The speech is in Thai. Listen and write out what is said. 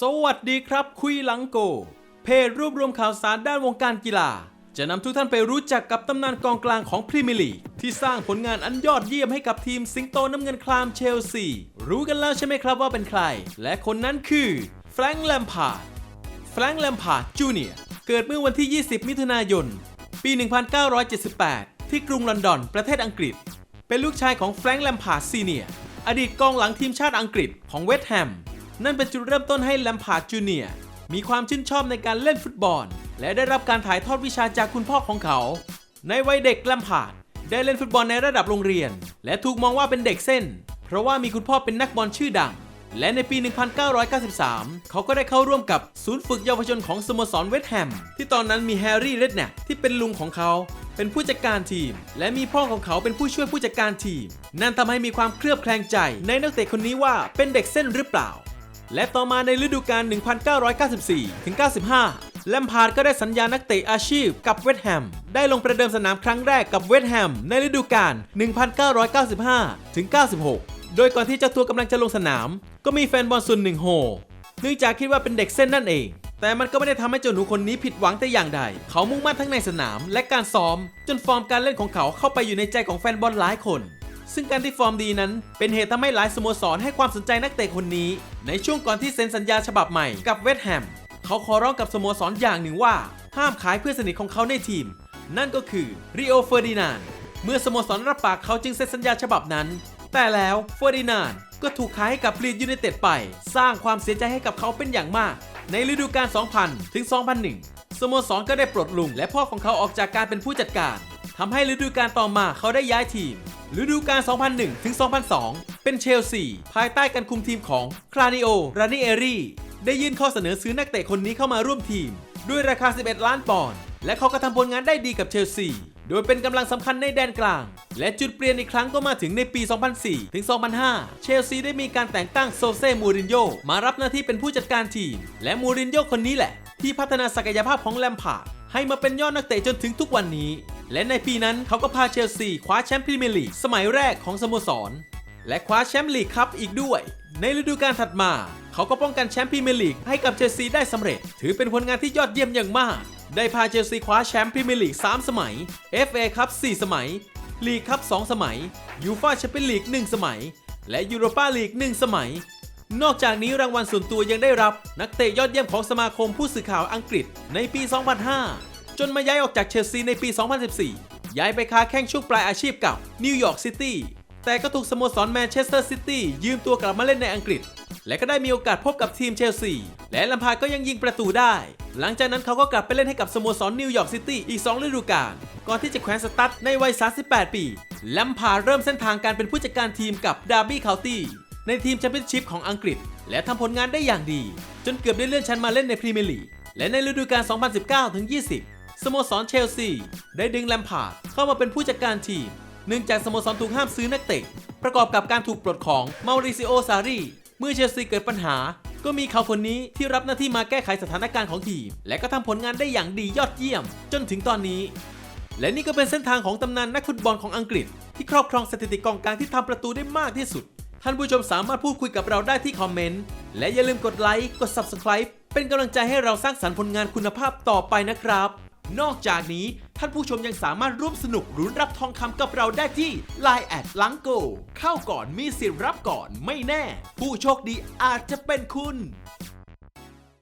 สวัสดีครับ คุยหลังโก เพจรวบรวมข่าวสารด้านวงการกีฬา จะนำทุกท่านไปรู้จักกับตำนานกองกลางของพรีเมียร์ลีกที่สร้างผลงานอันยอดเยี่ยมให้กับทีมสิงโตน้ำเงินคลามเชลซี รู้กันแล้วใช่ไหมครับว่าเป็นใคร และคนนั้นคือแฟรงค์แลมพาร์ดแฟรงค์แลมพาร์ดจูเนียร์เกิดเมื่อวันที่ 20 มิถุนายน ปี 1978 ที่กรุงลอนดอนประเทศอังกฤษ เป็นลูกชายของแฟรงค์แลมพาร์ดซีเนียร์อดีตกองหลังทีมชาติอังกฤษของเวสต์แฮม นั่นเป็นจุดเริ่มต้นให้แลมพาร์ดจูเนียร์มีความชื่นชอบในการเล่นฟุตบอล และได้รับการถ่ายทอดวิชาจากคุณพ่อของเขา ในวัยเด็กแลมพาร์ดได้เล่นฟุตบอลในระดับโรงเรียน และถูกมองว่าเป็นเด็กเส้น เพราะว่ามีคุณพ่อเป็นนักบอลชื่อดัง และในปี 1993 เขาก็ได้เข้าร่วมกับศูนย์ฝึกเยาวชนของสโมสรเวสต์แฮมที่ตอนนั้นมีแฮร์รี่เรดแนกที่เป็นลุงของเขาเป็นผู้จัดการทีม และมีพ่อของเขาเป็นผู้ช่วยผู้จัดการทีม นั่นทำให้มีความเคลือบแคลงใจในนักเตะคนนี้ว่าเป็นเด็กเส้นหรือเปล่า และต่อมาในฤดูกาล 1994 ถึง 95 แลมพาร์ดก็ได้สัญญานักเตะอาชีพกับเวสต์แฮม ได้ลงประเดิมสนามครั้งแรกกับเวสต์แฮมในฤดูกาล 1995 ถึง 96 โดยก่อนที่เจ้าตัวกำลังจะลงสนาม ก็มีแฟนบอลส่วนหนึ่งโหเนื่องจากคิดว่าเป็นเด็กเส้นนั่นเอง แต่มันก็ไม่ได้ทำให้เจ้าหนูคนนี้ผิดหวังแต่อย่างใด เขามุ่งมั่นทั้งในสนามและการซ้อม จนฟอร์มการเล่นของเขาเข้าไปอยู่ในใจของแฟนบอลหลายคน ซึ่งการที่ฟอร์มดีนั้น เป็นเหตุทำให้หลายสโมสรให้ความสนใจนักเตะคนนี้ ในช่วงก่อนที่เซ็นสัญญาฉบับใหม่กับเวสต์แฮมเขาขอร้องกับสโมสรอย่างหนึ่งว่า ห้ามขายเพื่อนสนิทของเขาในทีม นั่นก็คือริโอเฟอร์ดินานเมื่อสโมสรรับปากเขาจึงเซ็นสัญญาฉบับนั้น แต่แล้วเฟอร์ดินานก็ถูกขายให้กับลีดยูไนเต็ดไป สร้างความเสียใจให้กับเขาเป็นอย่างมาก ในฤดูกาล 2000 ถึง 2001 สโมสรก็ได้ปลดลุงและพ่อของเขาออกจากการเป็นผู้จัดการทำให้ฤดูกาลต่อมาเขาได้ย้ายทีม ฤดูกาล 2001 ถึง 2002 เป็นเชลซี ภายใต้การคุมทีมของคลานิโอ รานิเอรีได้ยื่นข้อเสนอซื้อนักเตะคนนี้เข้ามาร่วมทีม ด้วยราคา 11 ล้านปอนด์ และเขาก็ทำผลงานได้ดีกับเชลซี โดยเป็นกำลังสำคัญในแดนกลาง และจุดเปลี่ยนอีกครั้งก็มาถึงในปี 2004 ถึง 2005 เชลซีได้มีการแต่งตั้งโซเซ มูรินโญ่มารับหน้าที่เป็นผู้จัดการทีม และมูรินโญ่คนนี้แหละ ที่พัฒนาศักยภาพของแลมพาร์ดให้มาเป็นยอดนักเตะจนถึงทุกวันนี้ และในปีนั้นเขาก็พาเชลซีคว้าแชมป์พรีเมียร์ลีกสมัยแรกของสโมสร และคว้าแชมป์ลีกคัพอีกด้วย ในฤดูกาลถัดมา เขาก็ป้องกันแชมป์พรีเมียร์ลีกให้กับเชลซีได้สำเร็จ ถือเป็นผลงานที่ยอดเยี่ยมอย่างมาก ได้พาเชลซีคว้าแชมป์พรีเมียร์ลีก 3 สมัย FA คัพ4สมัยลีกคัพ2สมัยยูฟ่าแชมเปี้ยนลีก 1 สมัย และยูโรปาลีก 1 สมัย นอกจากนี้รางวัลส่วนตัวยังได้รับ นักเตะยอดเยี่ยมของสมาคมผู้สื่อข่าวอังกฤษในปี 2005 จนมาย้ายออกจากเชลซีในปี 2014 ย้ายไปค้าแข่งช่วงปลายอาชีพกับนิวยอร์กซิตี้ แต่ก็ถูกสโมสรแมนเชสเตอร์ซิตี้ยืมตัวกลับมาเล่นในอังกฤษ และก็ได้มีโอกาสพบกับทีมเชลซี และลัมพาก็ยังยิงประตูได้ หลังจากนั้นเขาก็กลับไปเล่นให้กับสโมสรนิวยอร์กซิตี้อีก 2 ฤดูกาล ก่อนที่จะแขวนสตั๊ดในวัย 38 ปีลัมพาเริ่มเส้นทางการเป็นผู้จัดการทีมกับดาร์บี้เคาน์ตี้ในทีมแชมเปี้ยนชิพของอังกฤษ และทำผลงานได้อย่างดี จนเกือบได้เลื่อนชั้นมาเล่นในพรีเมียร์ลีกและในฤดูกาล 2019-20 สโมสรเชลซี ได้ดึงแลมพาร์ดเข้ามาเป็นผู้จัดการทีม เนื่องจากสโมสรถูกห้ามซื้อนักเตะ ประกอบกับการถูกปลดของมาริซิโอซารีเมื่อเชลซีเกิดปัญหา ก็มีเขาคนนี้ที่รับหน้าที่มาแก้ไขสถานการณ์ของทีม และก็ทำผลงานได้อย่างดียอดเยี่ยม จนถึงตอนนี้ และนี่ก็เป็นเส้นทางของตำนานนักฟุตบอลของอังกฤษ ที่ครอบครองสถิติกองกลางที่ทำประตูได้มากที่สุด ท่านผู้ชมสามารถพูดคุยกับเราได้ที่คอมเมนต์และอย่าลืมกดไลค์กด Subscribe เป็นกำลังใจให้เราสร้างสรรค์ผลงานคุณภาพต่อไปนะครับ นอกจากนี้ท่านผู้ชมยังสามารถร่วมสนุกรุ้นรับทองคำกับเราได้ที่ Line แอดลังโกเข้าก่อนมีสิทธิ์รับก่อนไม่แน่ ผู้โชคดีอาจจะเป็นคุณ